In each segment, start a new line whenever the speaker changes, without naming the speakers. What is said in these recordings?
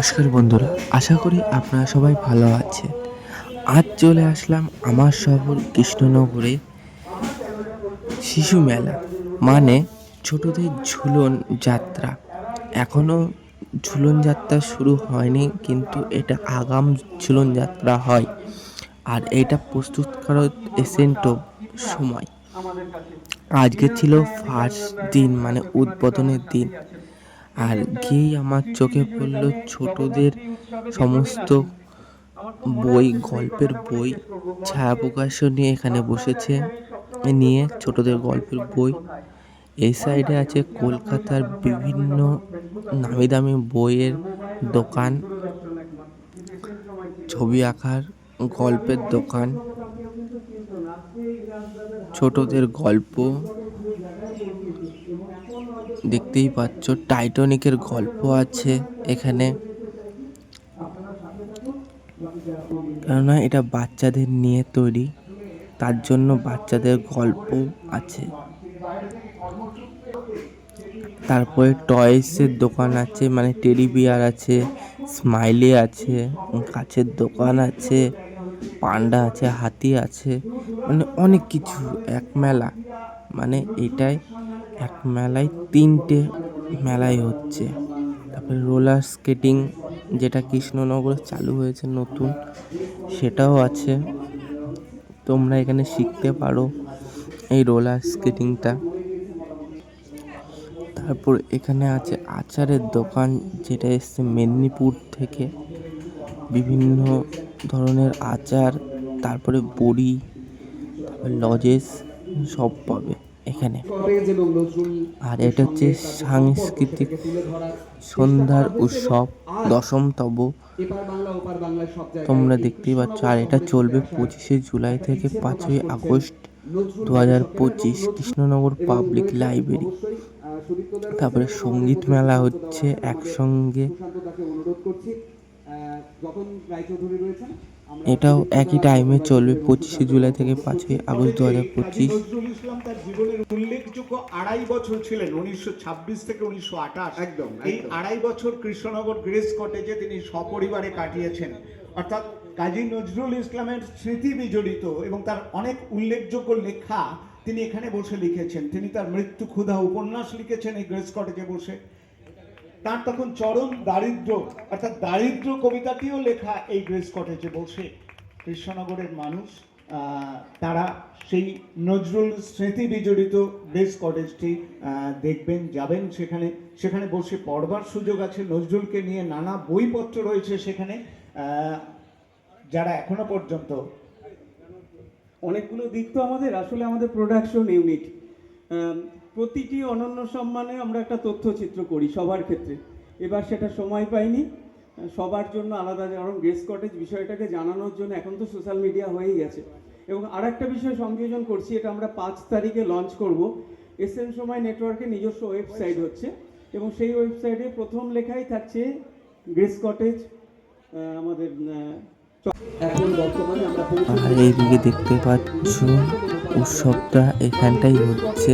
নমস্কার বন্ধুরা, আশা করি আপনারা সবাই ভালো আছেন। আজ চলে আসলাম আমার শহর কৃষ্ণনগরে শিশু মেলা মানে ছোটদের ঝুলন যাত্রা। এখনও ঝুলন যাত্রা শুরু হয়নি, কিন্তু এটা আগাম ঝুলন যাত্রা হয়, আর এটা প্রস্তুত করার এসেন্টো সময়। আজকে ছিল ফার্স্ট দিন মানে উদ্বোধনের দিন। আর গিয়েই আমার চোখে পড়ল ছোটদের সমস্ত বই, গল্পের বই, ছায়া প্রকাশও নিয়ে এখানে বসেছে, নিয়ে ছোটদের গল্পের বই। এই সাইডে আছে কলকাতার বিভিন্ন নামি দামি বইয়ের দোকান, ছবি আঁকার গল্পের দোকান, ছোটদের গল্প দেখতেই পাচ্ছ, টাইটানিকের গল্প আছে এখানে। কেননা এটা বাচ্চাদের নিয়ে তৈরি, তার জন্য বাচ্চাদের গল্প আছে। তারপরে টয়েসের দোকান আছে মানে টেডি বিয়ার আছে, স্মাইলি আছে কাছের দোকান আছে, পান্ডা আছে, হাতি আছে মানে অনেক কিছু এক মেলা মানে এটাই এক মেলায় তিনটে মেলাই হচ্ছে। তারপরে রোলার স্কেটিং যেটা কৃষ্ণনগরে চালু হয়েছে নতুন, সেটাও আছে। তোমরা এখানে শিখতে পারো এই রোলার স্কেটিংটা। তারপর এখানে আছে আচারের দোকান যেটা এসছে মেদিনীপুর থেকে। বিভিন্ন ধরনের আচার, তারপরে বড়ি, তারপরে লজেস সব পাবে এখানে। আর এটা হচ্ছে সাংস্কৃতিক সন্ধ্যার উৎসব দশমতম। তোমরা দেখতেই পাচ্ছ আর এটা চলবে পঁচিশে জুলাই থেকে পাঁচই আগস্ট দু হাজার পঁচিশ কৃষ্ণনগর পাবলিক লাইব্রেরি। তারপরে সংগীত মেলা হচ্ছে একসঙ্গে। এটাও একই টাইমে চলবে পঁচিশে জুলাই থেকে পাঁচই আগস্ট দু হাজার পঁচিশ।
ইসলাম তার জীবনের উল্লেখযোগ্য আড়াই বছর ছিলেন উনিশশো ছাব্বিশ থেকে উনিশশো আঠাশ।
একদম,
এই আড়াই বছর কৃষ্ণনগর গ্রেস কটেজে তিনি সপরিবারে কাটিয়েছেন। অর্থাৎ কাজী নজরুল ইসলামের স্মৃতি বিজড়িত এবং তার অনেক উল্লেখযোগ্য লেখা তিনি এখানে বসে লিখেছেন। তিনি তার মৃত্যু ক্ষুধা উপন্যাস লিখেছেন এই গ্রেস কটেজে বসে। তার তখন চরম দারিদ্র অর্থাৎ দারিদ্র কবিতাটিও লেখা এই গ্রেস কটেজে বসে। কৃষ্ণনগরের মানুষ তারা সেই নজরুল স্মৃতি বিজড়িত গ্রেস কটেজটি দেখবেন, যাবেন সেখানে। সেখানে বসে পড়বার সুযোগ আছে। নজরুলকে নিয়ে নানা বইপত্র রয়েছে সেখানে। যারা এখনও পর্যন্ত
অনেকগুলো দিক তো আমাদের। আসলে আমাদের প্রোডাকশন ইউনিট প্রতিটি অনন্য সম্মানে আমরা একটা তথ্যচিত্র করি সবার ক্ষেত্রে। এবার সেটা সময় পাইনি। সবার জন্য আলাদা কারণ গেস্ট কটেজ বিষয়টাকে জানানোর জন্য এখন তো সোশ্যাল মিডিয়া হয়েই গেছে। এবং আর একটা বিষয় সংযোজন করছি এটা আমরা পাঁচ তারিখে লঞ্চ করব। এসএন সময় নেটওয়ার্কে নিজস্ব ওয়েবসাইট হচ্ছে এবং সেই ওয়েবসাইটে প্রথম লেখাই থাকছে গ্রেস কটেজ আমাদের এখন বর্তমানে আমরা
এইদিকে দেখতে পাচ্ছ উৎসবটা এখানটাই হচ্ছে।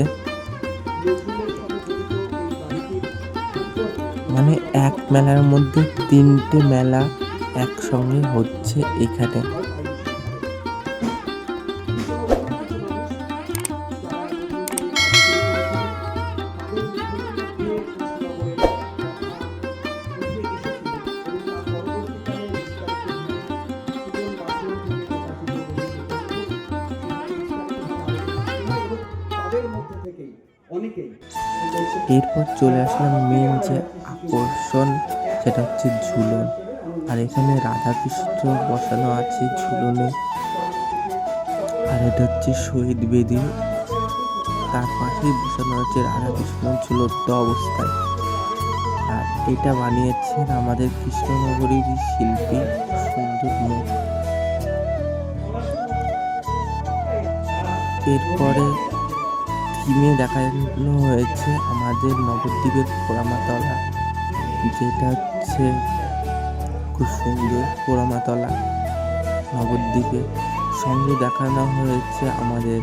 মানে এক মেলার মধ্যে তিনটে মেলা একসঙ্গে হচ্ছে এখানে। এরপর চলে আসলাম মেন যে আকর্ষণ, সেটা হচ্ছে ঝুলন। আর এখানে রাধাকৃষ্ণ বসানো আছে ঝুলনে। আর এটা হচ্ছে শহীদ বেদি। তার পাশেই বসানো আছে রাধাকৃষ্ণ ঝুলন্ত অবস্থায়। আর এটা বানিয়েছেন আমাদের কৃষ্ণনগরীর শিল্পী সুন্দর মুখ। এরপরে থিমে দেখানো হয়েছে আমাদের নবদ্বীপের পোড়ামাতলা, যেটা হচ্ছে খুব সুন্দর পোড়ামাতলা। নবদ্বীপে সঙ্গে দেখানো হয়েছে আমাদের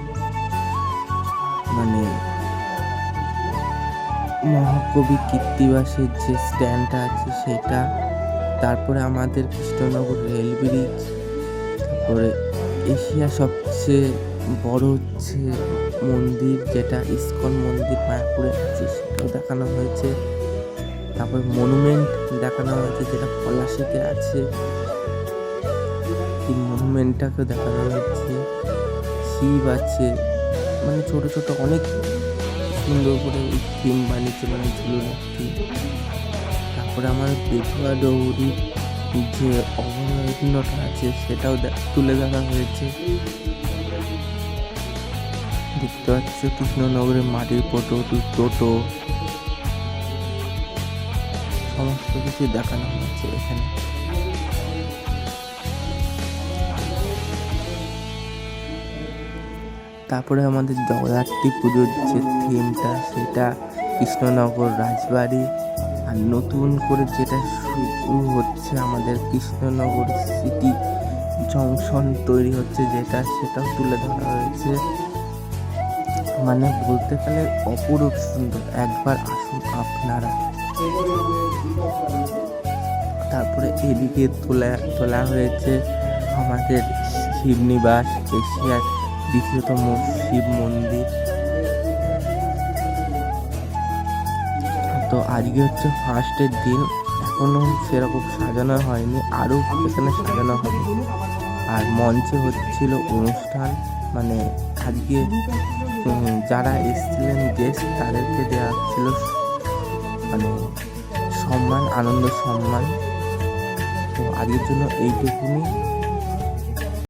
মানে মহাকবি কীর্তিবাসের যে স্ট্যান্ডটা আছে সেটা, তারপরে আমাদের কৃষ্ণনগর রেল ব্রিজ, তারপরে এশিয়া সবচেয়ে বড় হচ্ছে মন্দির যেটা ইস্কন মন্দির মায়াপুরে আছে, সেটাও দেখানো হয়েছে। তারপর মনুমেন্ট দেখানো হয়েছে, যেটা পলাশিতে আছে। এই মনুমেন্টটাকেও দেখানো হয়েছে। শিব আছে। মানে ছোট ছোট অনেক সুন্দর করে থিম বানিয়েছে মানে ঝুলনের থিম তারপরে আমার বেধুয়া ডৌরির যে অভয়ারণ্যটা আছে, সেটাও তুলে ধরা হয়েছে। দেখতে পাচ্ছ কৃষ্ণনগরের মাটির পটো টোটো, সমস্ত কিছু দেখানো হয়েছে এখানে। তারপরে আমাদের জগদ্ধাত্রী পুজোর যে থিমটা, সেটা কৃষ্ণনগর রাজবাড়ি। আর নতুন করে যেটা শুরু হচ্ছে আমাদের কৃষ্ণনগর সিটি জংশন তৈরি হচ্ছে যেটা, সেটাও তুলে ধরা হয়েছে। মানে বলতে গেলে অপরূপ সুন্দর। একবার আসুন আপনারা। তারপরে এদিকে তোলা তোলা হয়েছে আমাদের শিবনিবাস, এশিয়ার দ্বিতীয়তম শিব মন্দির। তো আজকে হচ্ছে ফার্স্টের দিন। এখনও সেরকম সাজানো হয়নি আরও এখানে সাজানো হবে। আর মঞ্চে হচ্ছিল অনুষ্ঠান মানে আজকে যারা এসেছিলেন গেস্ট তাদেরকে দেওয়া ছিল মানে সম্মান, আনন্দ, সম্মান। তো আগের জন্য এইটুকুনি।